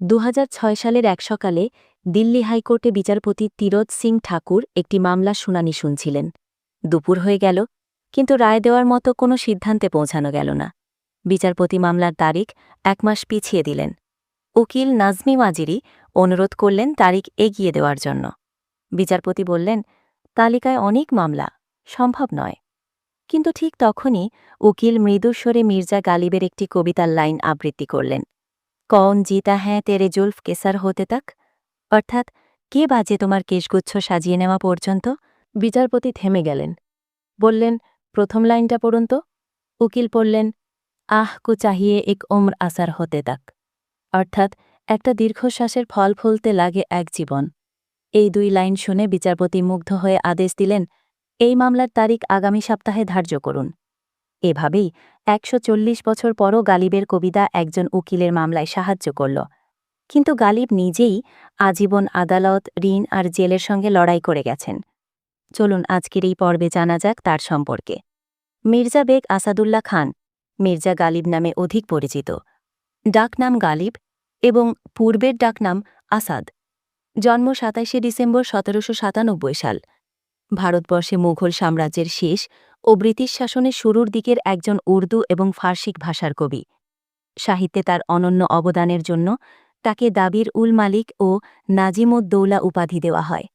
দুহাজার ছয় সালের এক সকালে দিল্লি হাইকোর্টে বিচারপতি তিরোজ সিং ঠাকুর একটি মামলা শুনানি শুনছিলেন। দুপুর হয়ে গেল, কিন্তু রায় দেওয়ার মতো কোনো সিদ্ধান্তে পৌঁছানো গেল না। বিচারপতি মামলার তারিখ এক মাস পিছিয়ে দিলেন। উকিল নাজমি ওয়াজিরি অনুরোধ করলেন তারিখ এগিয়ে দেওয়ার জন্য। বিচারপতি বললেন, তালিকায় অনেক মামলা, সম্ভব নয়। কিন্তু ঠিক তখনই উকিল মৃদুস্বরে মির্জা গালিবের একটি কবিতার লাইন আবৃত্তি করলেন। কন জিতা হ্যাঁ তেরে জুলফ কেসার হতে তাক অর্থাৎ কে বাজে তোমার কেশগুচ্ছ সাজিয়ে নেওয়া পর্যন্ত বিচারপতি থেমে গেলেন বললেন প্রথম লাইনটা পড়ুন তো উকিল পড়লেন আহ কু চাহিয়ে এক ওম্র আসার হতে তাক অর্থাৎ একটা দীর্ঘশ্বাসের ফল ফুলতে লাগে এক জীবন। এই দুই লাইন শুনে বিচারপতি মুগ্ধ হয়ে আদেশ দিলেন, এই মামলার তারিখ আগামী সপ্তাহে ধার্য করুন। এভাবেই একশো চল্লিশ বছর পরও গালিবের কবিতা একজন উকিলের মামলায় সাহায্য করল। কিন্তু গালিব নিজেই আজীবন আদালত, ঋণ আর জেলের সঙ্গে লড়াই করে গেছেন। চলুন আজকের এই পর্বে জানা যাক তার সম্পর্কে। মির্জা বেগ আসাদুল্লাহ খান, মির্জা গালিব নামে অধিক পরিচিত। ডাকনাম গালিব এবং পূর্বের ডাকনাম আসাদ। জন্ম সাতাশে ডিসেম্বর সতেরোশো সাতানব্বই সাল। ভারতবর্ষে মুঘল সাম্রাজ্যের শেষ ও ব্রিটিশ শাসনের শুরুর দিকের একজন উর্দু এবং ফার্সিক ভাষার কবি। সাহিত্যে তার অনন্য অবদানের জন্য তাকে দাবির উল মালিক ও নাজিমুদ্দৌলা উপাধি দেওয়া হয়।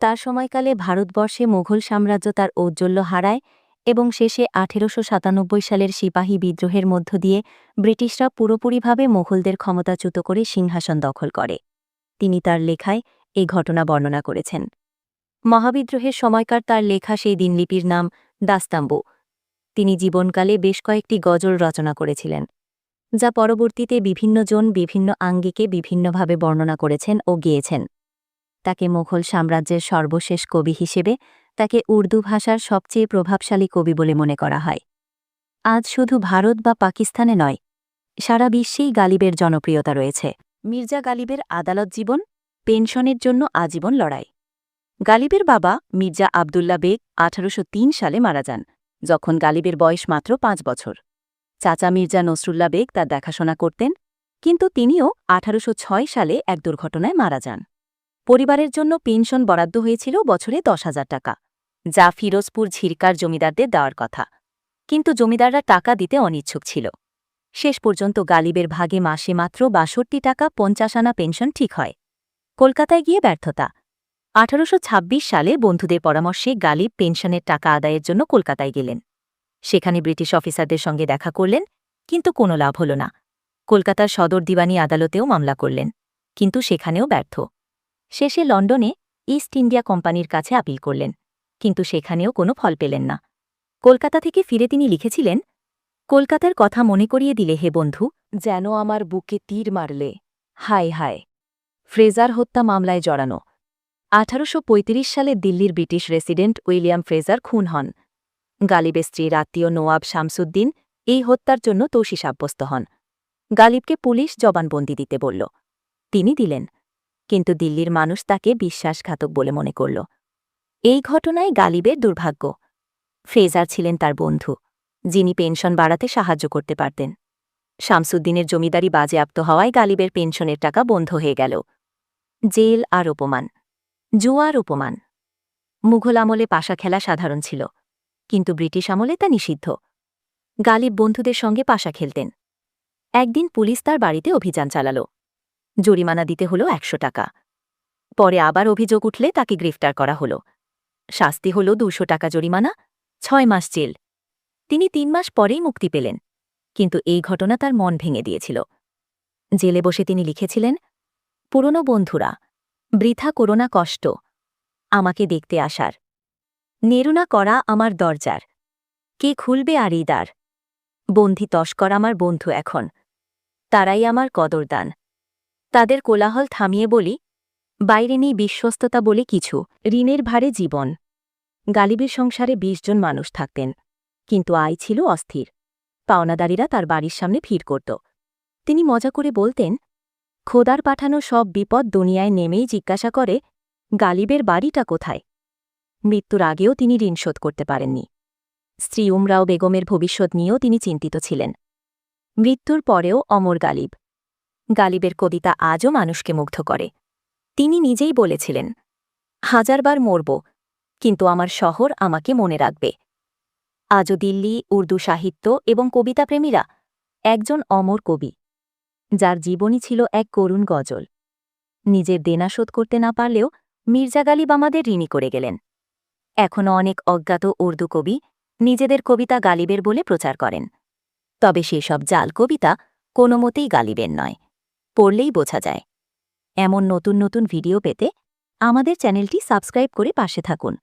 তার সময়কালে ভারতবর্ষে মুঘল সাম্রাজ্য তার ঔজ্জ্বল্য হারায় এবং শেষে আঠেরোশো সাতানব্বই সালের সিপাহী বিদ্রোহের মধ্য দিয়ে ব্রিটিশরা পুরোপুরিভাবে মুঘলদের ক্ষমতাচ্যুত করে সিংহাসন দখল করে। তিনি তার লেখায় এই ঘটনা বর্ণনা করেছেন। মহাবিদ্রোহের সময়কার তার লেখা সেই দিনলিপির নাম দাস্তাম্বু। তিনি জীবনকালে বেশ কয়েকটি গজল রচনা করেছিলেন, যা পরবর্তীতে বিভিন্ন জন বিভিন্ন আঙ্গিকে বিভিন্নভাবে বর্ণনা করেছেন ও গিয়েছেন। তাকে মুঘল সাম্রাজ্যের সর্বশেষ কবি হিসেবে তাকে উর্দু ভাষার সবচেয়ে প্রভাবশালী কবি বলে মনে করা হয়। আজ শুধু ভারত বা পাকিস্তানে নয়, সারা বিশ্বেই গালিবের জনপ্রিয়তা রয়েছে। মির্জা গালিবের আদালত জীবন, পেনশনের জন্য আজীবন লড়াই। গালিবের বাবা মির্জা আবদুল্লা বেগ আঠারোশ তিন সালে মারা যান, যখন গালিবের বয়স মাত্র পাঁচ বছর। চাচা মির্জা নসরুল্লা বেগ তার দেখাশোনা করতেন, কিন্তু তিনিও আঠারোশ ছয় সালে এক দুর্ঘটনায় মারা যান। পরিবারের জন্য পেনশন বরাদ্দ হয়েছিল বছরে দশ হাজার টাকা, যা ফিরোজপুর ঝিরকার জমিদারদের দেওয়ার কথা। কিন্তু জমিদাররা টাকা দিতে অনিচ্ছুক ছিল। শেষ পর্যন্ত গালিবের ভাগে মাসে মাত্র বাষট্টি টাকা পঞ্চাশ আনা পেনশন ঠিক হয়। কলকাতায় গিয়ে ব্যর্থতা আঠারোশো ছাব্বিশ সালে বন্ধুদের পরামর্শে গালিব পেনশনের টাকা আদায়ের জন্য কলকাতায় গেলেন। সেখানে ব্রিটিশ অফিসারদের সঙ্গে দেখা করলেন, কিন্তু কোনো লাভ হল না। কলকাতার সদর দিওয়ানি আদালতেও মামলা করলেন, কিন্তু সেখানেও ব্যর্থ। শেষে লন্ডনে ইস্ট ইন্ডিয়া কোম্পানির কাছে আপিল করলেন, কিন্তু সেখানেও কোনো ফল পেলেন না। কলকাতা থেকে ফিরে তিনি লিখেছিলেন, কলকাতার কথা মনে করিয়ে দিলে হে বন্ধু, যেন আমার বুকে তীর মারলে। হায় হায়। ফ্রেজার হত্যা মামলায় জড়ানো। আঠারোশো পঁয়ত্রিশ সালে দিল্লির ব্রিটিশ রেসিডেন্ট উইলিয়াম ফ্রেজার খুন হন। গালিবের স্ত্রীর আত্মীয় নোয়াব শামসুদ্দিন এই হত্যার জন্য দোষী সাব্যস্ত হন। গালিবকে পুলিশ জবানবন্দি দিতে বলল। তিনি দিলেন। কিন্তু দিল্লির মানুষ তাকে বিশ্বাসঘাতক বলে মনে করল। এই ঘটনায় গালিবের দুর্ভাগ্য। ফ্রেজার ছিলেন তার বন্ধু, যিনি পেনশন বাড়াতে সাহায্য করতে পারতেন। শামসুদ্দিনের জমিদারি বাজেয়াপ্ত হওয়ায় গালিবের পেনশনের টাকা বন্ধ হয়ে গেল। জেল আর অপমান। জুয়ার উপমান মুঘল আমলে পাশা খেলা সাধারণ ছিল, কিন্তু ব্রিটিশ আমলে তা নিষিদ্ধ। গালিব বন্ধুদের সঙ্গে পাশা খেলতেন। একদিন পুলিশ তার বাড়িতে অভিযান চালাল। জরিমানা দিতে হল একশো টাকা। পরে আবার অভিযোগ উঠলে তাকে গ্রেফতার করা হল। শাস্তি হল দুশো টাকা জরিমানা, ছয় মাস জেল। তিনি তিন মাস পরেই মুক্তি পেলেন, কিন্তু এই ঘটনা তার মন ভেঙে দিয়েছিল। জেলে বসে তিনি লিখেছিলেন, পুরনো বন্ধুরা বৃথা করোনা কষ্ট, আমাকে দেখতে আসার। নেরুনা করা আমার দরজার। কে খুলবে আর এই দ্বার? বন্ধি তস্কর আমার বন্ধু এখন। তারাই আমার কদরদান। তাদের কোলাহল থামিয়ে বলি, বাইরে নেই বিশ্বস্ততা বলে কিছু, ঋণের ভারে জীবন। গালিবের সংসারে ২০ জন মানুষ থাকতেন, কিন্তু আয় ছিল অস্থির। পাওনাদারীরা তার বাড়ির সামনে ভিড় করত। তিনি মজা করে বলতেন খোদার পাঠানো সব বিপদ দুনিয়ায় নেমেই জিজ্ঞাসা করে, গালিবের বাড়িটা কোথায়? মৃত্যুর আগেও তিনি ঋণ শোধ করতে পারেননি। স্ত্রী উমরাও বেগমের ভবিষ্যৎ নিয়েও তিনি চিন্তিত ছিলেন। মৃত্যুর পরেও অমর গালিব। গালিবের কবিতা আজও মানুষকে মুগ্ধ করে। তিনি নিজেই বলেছিলেন, হাজারবার মরব, কিন্তু আমার শহর আমাকে মনে রাখবে। আজও দিল্লি, উর্দু সাহিত্য এবং কবিতাপ্রেমীরা একজন অমর কবি। যার জীবনই ছিল এক করুণ গজল। নিজের দেনা শোধ করতে না পারলেও মির্জা গালিব আমাদের ঋণী করে গেলেন। এখনও অনেক অজ্ঞাত উর্দু কবি নিজেদের কবিতা গালিবের বলে প্রচার করেন। তবে সেসব জাল কবিতা কোনো মতেই গালিবের নয়, পড়লেই বোঝা যায়। এমন নতুন নতুন ভিডিও পেতে আমাদের চ্যানেলটি সাবস্ক্রাইব করে পাশে থাকুন।